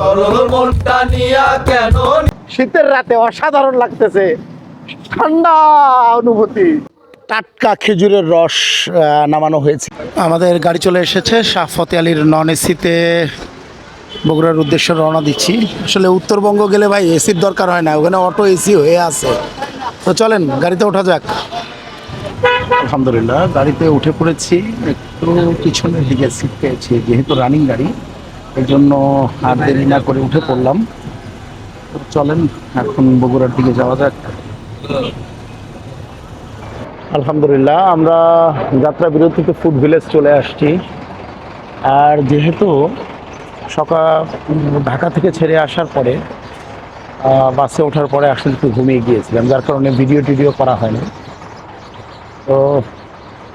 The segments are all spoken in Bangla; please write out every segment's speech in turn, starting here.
সরল মনটা নিয়া কেন শীতের রাতে অসাধারণ লাগতেছে। ঠান্ডা অনুভূতি। টাটকা খেজুরের রস নামানো হয়েছে। আমাদের গাড়ি চলে এসেছে শাহ ফতে আলীর নন এসিতে। বগুড়ার উদ্দেশ্যে রওনা দিচ্ছি। আসলে উত্তরবঙ্গ গেলে ভাই এসির দরকার হয় না ওখানে অটো এসি হয়ে আছে। তো চলেন গাড়িতে ওঠা যাক। আলহামদুলিল্লাহ গাড়িতে উঠে পড়েছি। একটু পিছনের দিকে সিট পেয়েছি যেহেতু রানিং গাড়ি। এই জন্য আর দেরি না করে উঠে পড়লাম। চলেন, এখন বগুড়ার দিকে যাওয়া যাক। আলহামদুলিল্লাহ, আমরা যাত্রা বিরতিতে ফুড ভিলেজ চলে আসছি। আর যেহেতু সকাল ঢাকা থেকে ছেড়ে আসার পরে বাসে ওঠার পরে আসলে একটু ঘুমিয়ে গিয়েছিলাম, যার কারণে ভিডিও টিডিও করা হয়নি। তো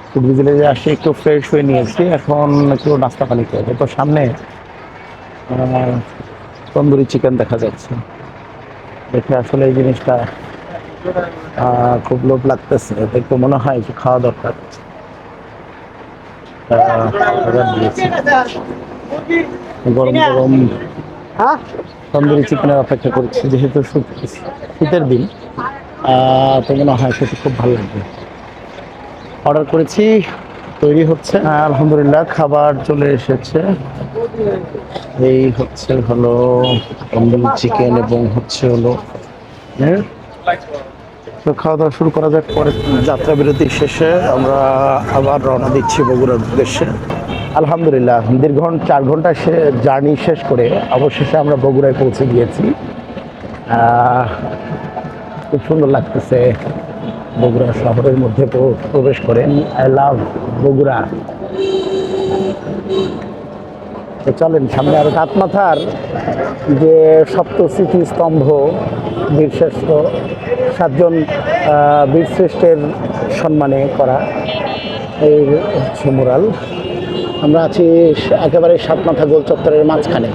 ফুড ভিলেজে আসে, একটু ফ্রেশ হয়ে নিয়েছি, এখন একটু নাস্তা পানি খেয়ে তো সামনে তন্দুরি চিকেন দেখা যাচ্ছে। দেখে আসলে এই জিনিসটা খুব লোভ লাগতেছে। দেখতে মনে হয় একটু খাওয়া দরকার। গরম গরম তন্দুরি চিকেনের অপেক্ষা করছি যেহেতু শীত- শীতের দিন। আহ, তো মনে হয় খেতে খুব ভালো লাগবে। অর্ডার করেছি তৈরি হচ্ছে। আলহামদুলিল্লাহ খাবার চলে এসেছে। এই হচ্ছে হলো তন্দুরি চিকেন এবং হচ্ছে হলো হ্যাঁ? তো খাওয়া দাওয়া শুরু করা যাক, পরে যাত্রা বিরতি শেষে আমরা আবার রওনা দিচ্ছি বগুড়ার উদ্দেশ্যে। আলহামদুলিল্লাহ, দীর্ঘ চার ঘণ্টা সে জার্নি শেষ করে অবশেষে আমরা বগুড়ায় পৌঁছে গিয়েছি। খুব সুন্দর লাগতেছে বগুড়া শহরের মধ্যে প্রবেশ করে আই লাভ বগুড়া। তো চলেন, সামনে আর রাতমাথার যে সপ্ত স্মৃতিস্তম্ভ, বীরশ্রেষ্ঠ সাতজন বীরশ্রেষ্ঠের সম্মানে করা এই হচ্ছে মুরাল। আমরা আছি একেবারে সাতমাথা গোল চত্বরের মাঝখানে।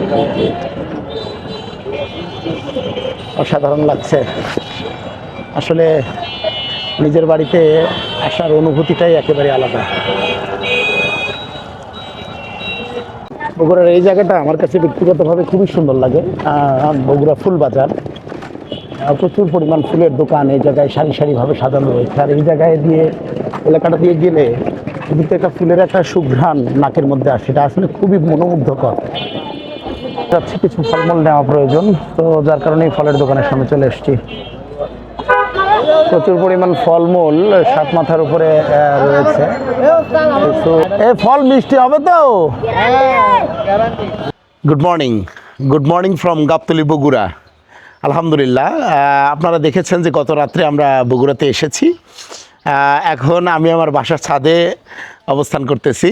অসাধারণ লাগছে। আসলে নিজের বাড়িতে আসার অনুভূতিটাই একেবারে আলাদা। বগুড়ার এই জায়গাটা আমার কাছে ব্যক্তিগতভাবে খুবই সুন্দর লাগে। বগুড়া ফুল বাজার। প্রচুর পরিমাণ ফুলের দোকান এই জায়গায় সারি সারিভাবে সাজানো রয়েছে। আর এই জায়গায় দিয়ে, এলাকাটা দিয়ে গেলে কিন্তু একটা ফুলের একটা সুঘ্রাণ নাকের মধ্যে আসে। এটা আসলে খুবই মনোমুগ্ধকর। যাচ্ছে, কিছু ফলমূল নেওয়া প্রয়োজন। তো যার কারণে ফলের দোকানের সামনে চলে এসেছি। প্রচুর পরিমাণ ফলমূল সাত মাথার উপরে রয়েছে। এ, ফল মিষ্টি হবে তো? Good morning good morning from Gabtali Bogura. আলহামদুলিল্লাহ আপনারা দেখেছেন যে গত রাত্রে আমরা বগুড়াতে এসেছি। এখন আমি আমার বাসার ছাদে অবস্থান করতেছি।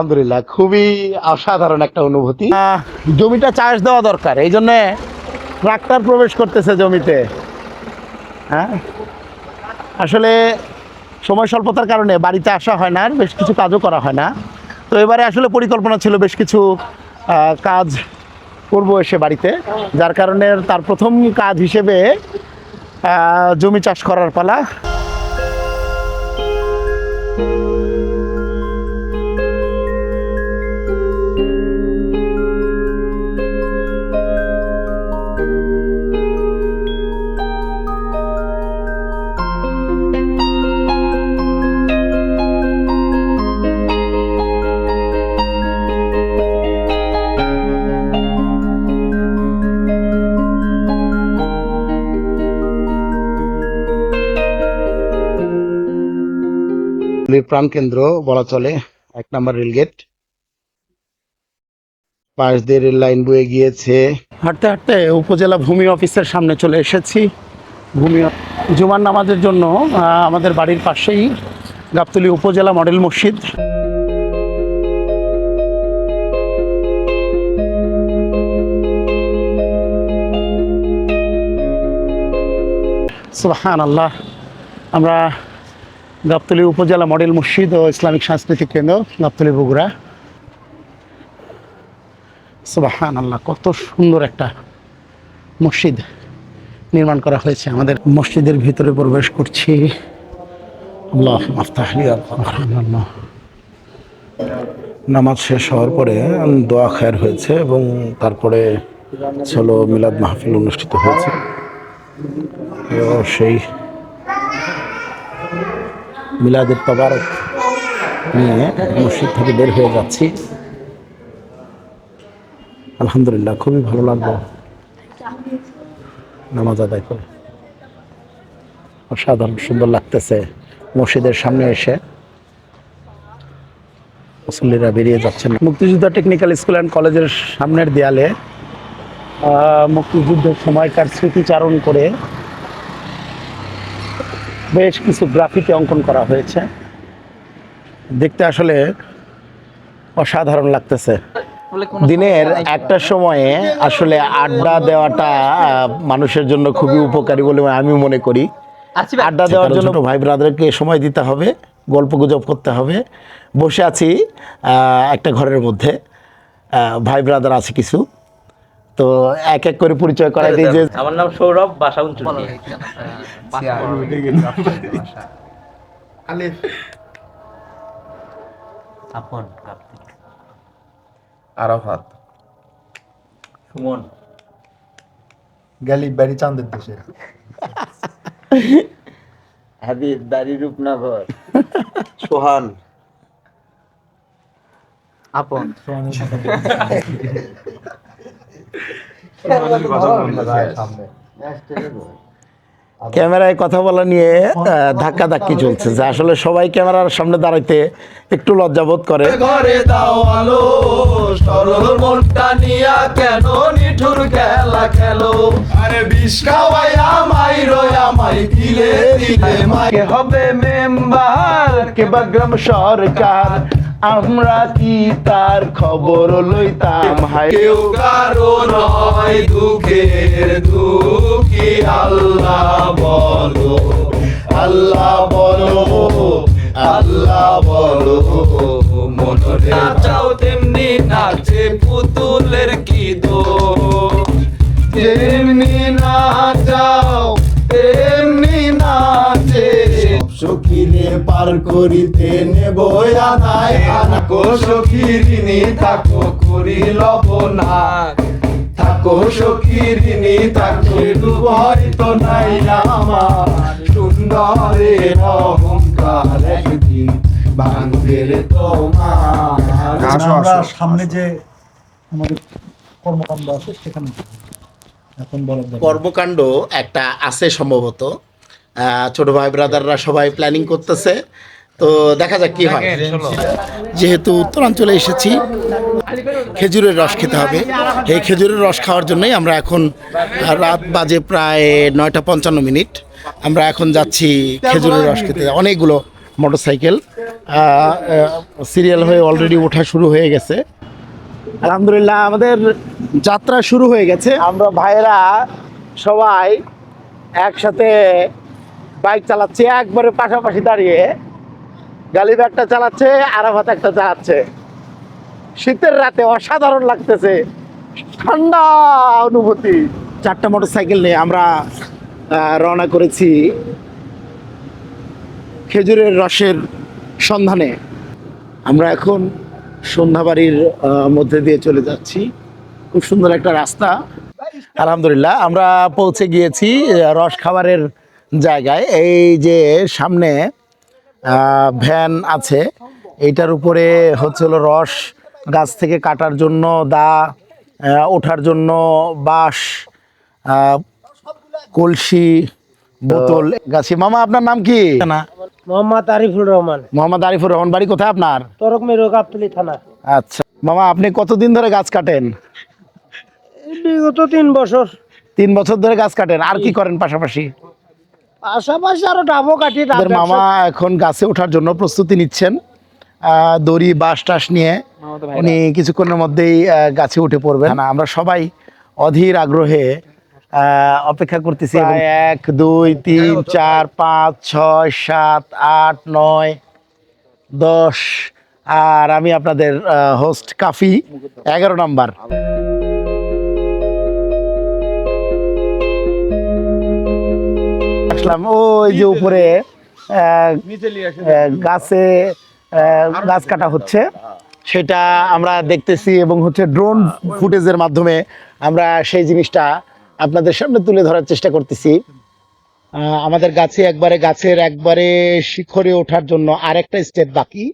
আলহামদুলিল্লাহ, খুবই অসাধারণ একটা অনুভূতি। জমিটা চাষ দেওয়া দরকার, এই জন্যে ট্রাক্টর প্রবেশ করতেছে জমিতে। হ্যাঁ? আসলে সময় স্বল্পতার কারণে বাড়িতে আসা হয় না আর বেশ কিছু কাজও করা হয় না। তো এবারে আসলে পরিকল্পনা ছিল বেশ কিছু কাজ করব এসে বাড়িতে, যার কারণে তার প্রথম কাজ হিসেবে জমি চাষ করার পালা। রেলের প্রাণকেন্দ্র বলা চলে, এক নম্বর রেলগেট পাশ দিয়ে রেল লাইন বয়ে গিয়েছে। হাঁটতে হাঁটতে উপজেলা ভূমি অফিসের সামনে চলে এসেছি। ভূমি জুমার নামাজের জন্য আমাদের বাড়ির পাশেই গাবতলী উপজেলা মডেল মসজিদ। সুবহান আল্লাহ আমরা গাবতলী উপজেলা মডেল মসজিদ ও ইসলামিক সাংস্কৃতিক কেন্দ্র গাবতলী বগুড়া। সুবাহান আল্লাহ কত সুন্দর একটা মসজিদ নির্মাণ করা হয়েছে। আমাদের মসজিদের ভিতরে প্রবেশ করছি। আল্লাহ মাফতাহলি আল্লাহ নামাজ শেষ হওয়ার পরে দোয়া খায়ের হয়েছে এবং তারপরে ছিল মিলাদ মাহফিল অনুষ্ঠিত হয়েছে। সেই মিলাদের তবারক নিয়ে মসজিদ থেকে বের হয়ে যাচ্ছি। আলহামদুলিল্লাহ, খুবই ভালো লাগল। নামাজ আদায় করে। অসাধারণ সুন্দর লাগতেছে মসজিদের সামনে এসে। মুসল্লিরা বেরিয়ে যাচ্ছেন। মুক্তিযোদ্ধা টেকনিক্যাল স্কুল অ্যান্ড কলেজের সামনের দেয়ালে মুক্তিযুদ্ধের সময়কার স্মৃতিচারণ করে বেশ কিছু গ্রাফিতি অঙ্কন করা হয়েছে। দেখতে আসলে অসাধারণ লাগতেছে। দিনের একটা সময়ে আসলে আড্ডা দেওয়াটা মানুষের জন্য খুবই উপকারী বলে আমি মনে করি। আড্ডা দেওয়ার জন্য ভাই ব্রাদারকে সময় দিতে হবে গল্প গুজব করতে হবে। বসে আছি আহ, একটা ঘরের মধ্যে ভাই ব্রাদার আছে কিছু। তো এক এক করে পরিচয় করাই দিই যে আমার নাম সৌরভ বাসা উনচল্লিশ। আপন আরাফাত। সুমন। গেলি বাড়ি চাঁদের দেশে। হাবিব দাড়ি রূপনগর। সোহান। আপন ক্যামেরায় কথা বলা নিয়ে ধাক্কা ধাক্কি চলছে যে আসলে সবাই ক্যামেরার সামনে দাঁড়াইতে একটু লজ্জাবোধ করে। ঘরে দাও আলো সরল মনটা নিয়া কেন নিঠুর খেলা খেলো? আরে বিষ খাওয়াই আমাই রয় আমাই দিলে দিলে মাই। হবে মেম্বার? কে বা গ্রাম সরকার? আমরা কি তার খবর লইতাম? হাই কেউ কারও নয় দুঃখের দুঃখী, আল্লাহ বলো আল্লাহ বলো আল্লাহ বলো মনরে নাচাও তেমনি নাচে পুতুলের কি দো তেমনি নাচাও, তেমনি নাচে সখীরে পার করিতে নেব আনায় আনাকো সখীরিনী তাকো করি লবনা থাকো সখীরিনী তাকো ডুবয় তো নাই আমার। সুন্দরের অহংকার একদিন ভাঙবে রে তোমার আমরা সামনে যে আমাদের কর্মকাণ্ড আছে সেখানে এখন বলা কর্মকাণ্ড একটা আছে সম্ভবত। ছোট ভাই ব্রাদাররা সবাই প্ল্যানিং করতেছে। তো দেখা যাক কি হয়। যেহেতু উত্তরাঞ্চলে এসেছি খেজুরের রস খেতে হবে। এই খেজুরের রস খাওয়ার জন্যই আমরা এখন রাত বাজে প্রায় নয়টা পঞ্চান্ন মিনিট। আমরা এখন যাচ্ছি খেজুরের রস খেতে। অনেকগুলো মোটরসাইকেল সিরিয়াল হয়ে অলরেডি ওঠা শুরু হয়ে গেছে। আলহামদুলিল্লাহ আমাদের যাত্রা শুরু হয়ে গেছে। আমরা ভাইয়েরা সবাই একসাথে বাইক চালাচ্ছি, একবারে পাশাপাশি দাঁড়িয়ে গালিব একটা চালাচ্ছে, আরাফাত একটা চালাচ্ছে শীতের রাতে অসাধারণ লাগতেছে, ঠান্ডা অনুভূতি। চারটা মোটর সাইকেল নিয়ে আমরা রওনা করেছি খেজুরের রসের সন্ধানে। আমরা এখন সন্ধ্যাবাড়ির মধ্যে দিয়ে চলে যাচ্ছি। খুব সুন্দর একটা রাস্তা। আলহামদুলিল্লাহ, আমরা পৌঁছে গিয়েছি রস খাবারের জায়গায়। এই যে সামনে ভ্যান আছে এইটার উপরে হচ্ছে হলো রস গাছ থেকে কাটার জন্য দা ওঠার জন্য বাঁশ কলসি বোতল গাছি। মামা আপনার নাম কি? না মোহাম্মদ আরিফুল রহমান। মোহাম্মদ আরিফুর রহমান বাড়ি কোথায় আপনার? তরক মেরু গাবতলি থানা। আচ্ছা। মামা আপনি কতদিন ধরে গাছ কাটেন? এই বিগত তিন বছর। তিন বছর ধরে গাছ কাটেন আর কি করেন পাশাপাশি? পাশাপাশি আরও ডাবও কাটি মামা এখন গাছে ওঠার জন্য প্রস্তুতি নিচ্ছেন। দড়ি বাঁশ টাস নিয়ে উনি কিছুক্ষণের মধ্যেই গাছে উঠে পড়বেন। না আমরা সবাই অধীর আগ্রহে অপেক্ষা করতেছি এক দুই তিন চার পাঁচ ছয় সাত আট নয় দশ আর আমি আপনাদের হোস্ট কাফি এগারো নাম্বার। আসলাম ওই যে উপরে গাছে গাছ কাটা হচ্ছে। সেটা আমরা দেখতেছি এবং হচ্ছে ড্রোন ফুটেজের মাধ্যমে আমরা সেই জিনিসটা আপনাদের সামনে তুলে ধরার চেষ্টা করতেছি। আমাদের গাছে একবারে গাছের একবারে শিখরে ওঠার জন্য আরেকটা স্টেপ বাকি।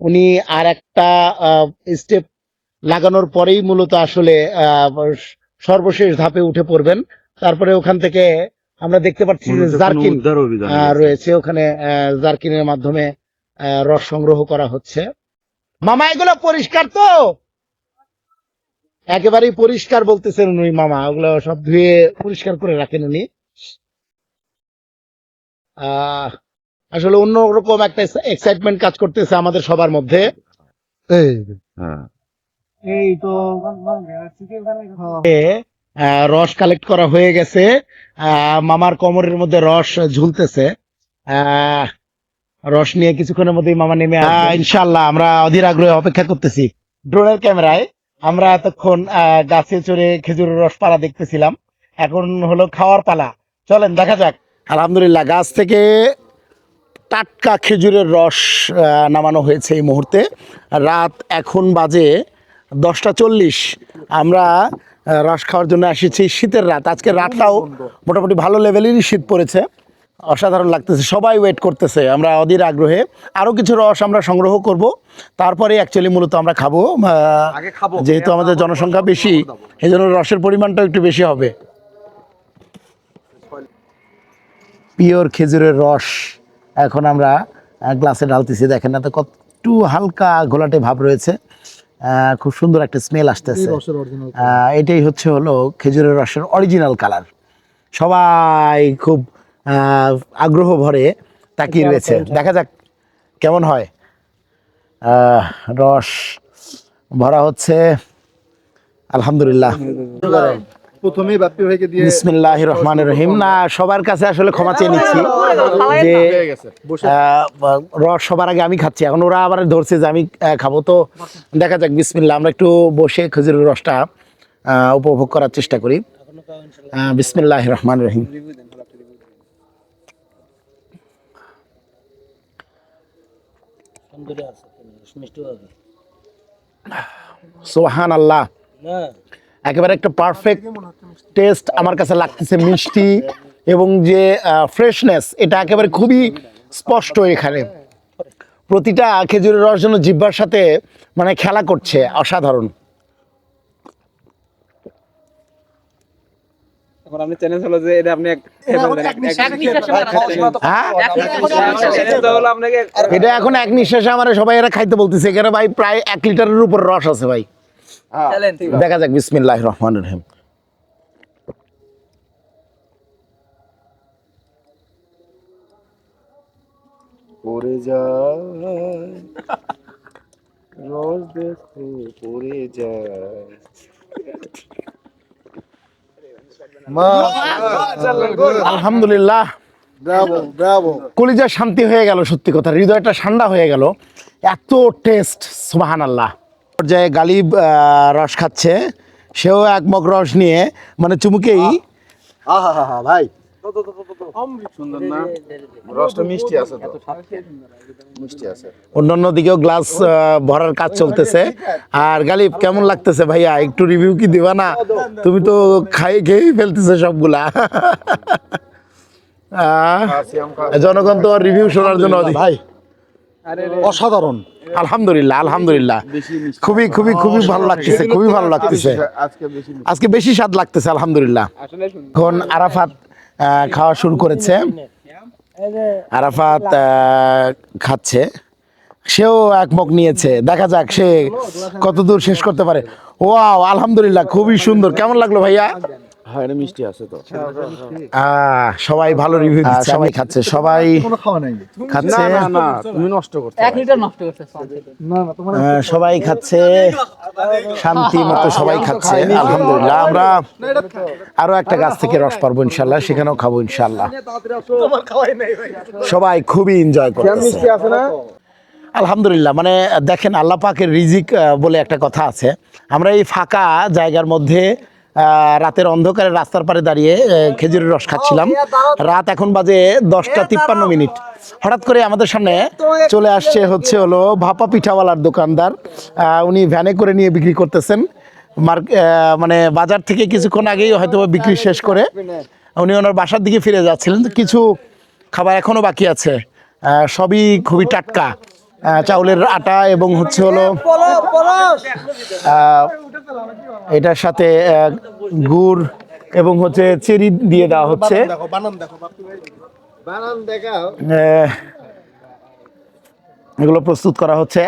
উনি আর একটা স্টেপ লাগানোর পরেই মূলত আসলে আহ, সর্বশেষ ধাপে উঠে পড়বেন। তারপরে ওখান থেকে আমরা দেখতে পাচ্ছি যে জার্কিন আহ, রয়েছে। ওখানে জার্কিনের মাধ্যমে রস সংগ্রহ করা হচ্ছে। মামা এগুলো পরিষ্কার তো? একেবারেই পরিষ্কার বলতেছেন উনি মামা। ওগুলো সব ধুয়ে পরিষ্কার করে রাখেন উনি। আসলে অন্যরকম একটা এক্সাইটমেন্ট কাজ করতেছে আমাদের সবার মধ্যে। এই তো আহ, রস কালেক্ট করা হয়ে গেছে। মামার কোমরের মধ্যে রস ঝুলতেছে। রস নিয়ে কিছুক্ষণের মধ্যেই মামা নেমে। ইনশাল্লাহ আমরা অধীর আগ্রহে অপেক্ষা করতেছি। ড্রোনের ক্যামেরায় আমরা এতক্ষণ গাছে চড়ে খেজুরের রস পালা দেখতেছিলাম। এখন হলো খাওয়ার পালা। চলেন, দেখা যাক। আলহামদুলিল্লাহ, গাছ থেকে টাটকা খেজুরের রস নামানো হয়েছে এই মুহূর্তে। রাত এখন বাজে দশটা চল্লিশ। আমরা রস খাওয়ার জন্য এসেছি শীতের রাত আজকে রাতটাও মোটামুটি ভালো লেভেলেরই শীত পড়েছে। অসাধারণ লাগতেছে সবাই ওয়েট করতেছে আমরা অধীর আগ্রহে। আরও কিছু রস আমরা সংগ্রহ করব তারপরে অ্যাকচুয়ালি মূলত আমরা খাব যেহেতু আমাদের জনসংখ্যা বেশি এই জন্য রসের পরিমাণটাও একটু বেশি হবে। পিওর খেজুরের রস এখন আমরা গ্লাসে ঢালতেছি। দেখেন না তো কত একটু হালকা ঘোলাটে ভাব রয়েছে। খুব সুন্দর একটা স্মেল আসতেছে। আহ, এটাই হচ্ছে হলো খেজুরের রসের অরিজিনাল কালার সবাই খুব আহ, আগ্রহ ভরে তাকিয়ে রয়েছে। দেখা যাক কেমন হয়। আহ, রস ভরা হচ্ছে। আলহামদুলিল্লাহ। প্রথমেই বাপ্পি ভাইকে দিয়ে বিসমিল্লাহ রহমান রহিম। না সবার কাছে আসলে ক্ষমা চেয়ে নিচ্ছি যে আহ, রস সবার আগে আমি খাচ্ছি। এখন ওরা আবার ধরছে যে আমি খাব। তো দেখা যাক বিসমিল্লাহ আমরা একটু বসে খেজুরের রসটা আহ, উপভোগ করার চেষ্টা করি। বিসমিল্লাহ রহমান রহিম। সোহান আল্লাহ একেবারে একটা পারফেক্ট টেস্ট আমার কাছে লাগতেছে মিষ্টি এবং যে ফ্রেশনেস এটা একেবারে খুবই স্পষ্ট এখানে। প্রতিটা খেজুরের রস যেন জিব্বার সাথে মানে খেলা করছে অসাধারণ। এখন আপনি চ্যালেঞ্জ হলো যে এটা আপনি হ্যাঁ? চ্যালেঞ্জ হলো আপনাকে এটা এখন এক নিঃশ্বাসে আমার সবাই এরা খাইতে বলতেছে এখানে ভাই প্রায় এক লিটারের উপর রস আছে ভাই। দেখা যাক বিসমিল্লাহ রহমান রহিম। পড়ে যায় রোজ দেখো পড়ে যায়। আলহামদুলিল্লাহ। কলিজা শান্তি হয়ে গেল সত্যি কথা। হৃদয়টা ঠান্ডা হয়ে গেল। এত টেস্ট সুবাহান আল্লাহ পর্যায়ে গালিব আহ, রস খাচ্ছে। সেও এক মগ রস নিয়ে মানে চুমুকেই ভাই। সুন্দর না? রসটা মিষ্টি আছে তো। মিষ্টি আছে। অন্যান্য দিকেও গ্লাস ভরার কাজ চলতেছে। আর গালিব কেমন লাগতেছে ভাইয়া? একটু রিভিউ কি দিবা না? তুমি তো খাই খেয়েই ফেলতেছে সবগুলা। জনগণ তো রিভিউ শোনার জন্য ভাই অসাধারণ। আলহামদুলিল্লাহ আলহামদুলিল্লাহ। খুবই খুবই খুবই ভালো লাগতেছে খুবই ভালো লাগতেছে। আজকে বেশি স্বাদ লাগতেছে আলহামদুলিল্লাহ। এখন আরাফাত খাওয়া শুরু করেছে। আরাফাত খাচ্ছে। সেও এক মগ নিয়েছে। দেখা যাক সে কতদূর শেষ করতে পারে। ওয়াও আলহামদুলিল্লাহ খুবই সুন্দর। কেমন লাগল ভাইয়া? হ্যাঁ এটা মিষ্টি আছে তো। সবাই ভালো রিভিউ দিচ্ছে সবাই খাচ্ছে। সবাই কোনো খাওয়া নাই। খাচ্ছে? না না তুমি নষ্ট করছ। এক লিটার নষ্ট করছে না না তোমার সবাই খাচ্ছে। শান্তি মতো সবাই খাচ্ছে আলহামদুলিল্লাহ। আমরা আরও একটা গাছ থেকে রস পারব ইনশাল্লাহ। সেখানেও খাব ইনশাল্লাহ। সবাই খুবই এনজয় আছে না? আলহামদুলিল্লাহ মানে দেখেন আল্লাহ পাকের রিজিক বলে একটা কথা আছে। আমরা এই ফাঁকা জায়গার মধ্যে রাতের অন্ধকারে রাস্তার পারে দাঁড়িয়ে খেজুরের রস খাচ্ছিলাম। রাত এখন বাজে দশটা তিপ্পান্ন মিনিট। হঠাৎ করে আমাদের সামনে চলে আসছে হচ্ছে হলো ভাপা পিঠাওয়ালার দোকানদার। উনি ভ্যানে করে নিয়ে বিক্রি করতেছেন। মার্ক মানে বাজার থেকে কিছুক্ষণ আগেই হয়তো বিক্রি শেষ করে উনি ওনার বাসার দিকে ফিরে যাচ্ছিলেন। কিছু খাবার এখনও বাকি আছে। সবই খুবই টাটকা। চাউলের আটা এবং হচ্ছে হলো এটার সাথে গুড় এবং হচ্ছে চেরি দিয়ে দেওয়া হচ্ছে। আহ, এগুলো প্রস্তুত করা হচ্ছে।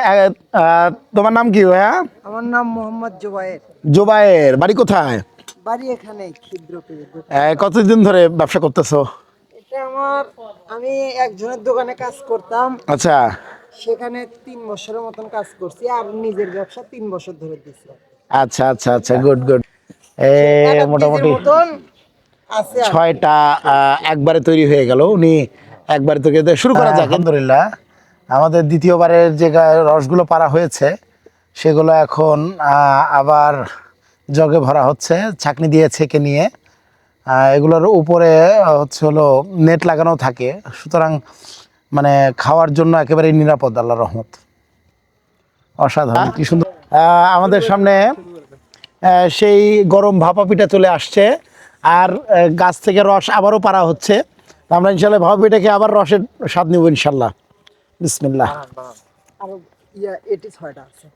তোমার নাম কি ভাইয়া? আমার নাম মোহাম্মদ জুবাইর জোবায়ের বাড়ি কোথায়? বাড়ি এখানে আহ, কতদিন ধরে ব্যবসা করতেছো? এটা আমার আমি একজনের দোকানে কাজ করতাম। আচ্ছা। সেখানে তিন বছরের মতন কাজ করছি আর নিজের ব্যবসা তিন বছর ধরে দিছি। আচ্ছা আচ্ছা আচ্ছা গুড গুড মোটামুটি। ছয়টা একবারে তৈরি হয়ে গেল। উনি একবারে তৈরি শুরু করা যাক। আলহামদুলিল্লাহ। আমাদের দ্বিতীয়বারের যে রসগুলো পারা হয়েছে সেগুলো এখন আবার জগে ভরা হচ্ছে। ছাকনি দিয়ে ছেঁকে নিয়ে এগুলোর উপরে হচ্ছে হলো নেট লাগানো থাকে। সুতরাং মানে খাওয়ার জন্য একেবারে নিরাপদ আল্লাহ রহমত। অসাধারণ। কি সুন্দর। আহ, আমাদের সামনে সেই গরম ভাপা পিঠা চলে আসছে। আর গাছ থেকে রস আবারও পারা হচ্ছে। আমরা ইনশাল্লাহ ভাপা পিঠাকে আবার রসের স্বাদ নিব ইনশাল্লাহ বিসমিল্লাহ। আর ইয়া এটি ছয়টা আছে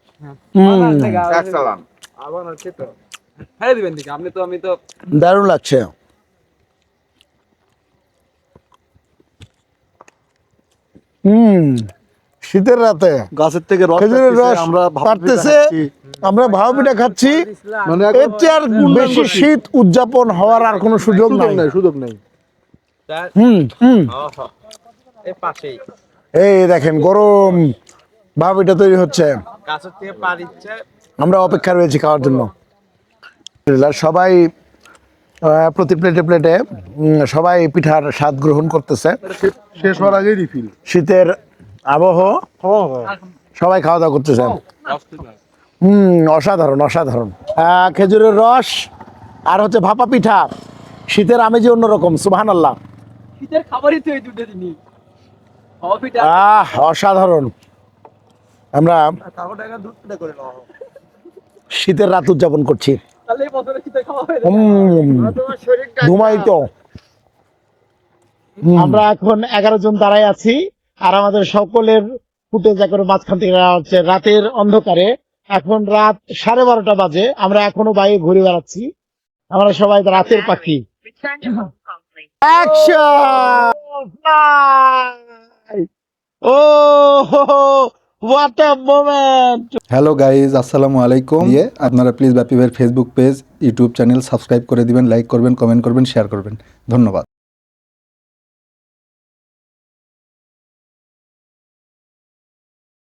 হুম সালাম আবার হচ্ছে তো হ্যাঁ দিবেন দিকে আপনি তো আমি তো দারুণ লাগছে হুম। শীতের রাতে গাছের থেকে খেজুরের রস আমরা পারতেছে খাচ্ছি। আমরা ভাপা পিঠা খাচ্ছি। মানে এর চেয়ে আর বেশি শীত উদযাপন হওয়ার আর কোনো সুযোগ নাই। সুযোগ নেই। হুম হুম। এই দেখেন গরম পিঠা তৈরি হচ্ছে। আমরা অপেক্ষা রয়েছি খাওয়ার জন্য। সবাই প্রতি প্লেটে প্লেটে সবাই পিঠার স্বাদ গ্রহণ করতেছে। শেষ হওয়ার আগেই রিফিল শীতের আবহ সবাই খাওয়া দাওয়া করতেছে। হুম অসাধারণ অসাধারণ। খেজুরের রস আর হচ্ছে ভাপা পিঠা শীতের আমেজি অন্যরকম সুবাহান আল্লাহ শীতের খাবারই তো এই দুটো জিনিস আহ অসাধারণ। আমরা শীতের রাত উদযাপন করছি। তাহলে বছরে শীতের খাওয়া হয়ে হুম। আমরা এখন এগারো জন দাঁড়াই আছি আর আমাদের সকলের ফুটেজ এখন মাঝখান থেকে হচ্ছে রাতের অন্ধকারে। এখন রাত সাড়ে বারোটা বাজে আমরা এখনও বাইরে ঘুরে বেড়াচ্ছি। আমরা সবাই রাতের পাখি। ও হ্যালো গাইজ আসসালামু আলাইকুম ইয়ে আপনারা please ব্যাপি Facebook page YouTube channel subscribe করে দিবেন লাইক করবেন কমেন্ট করবেন শেয়ার করবেন ধন্যবাদ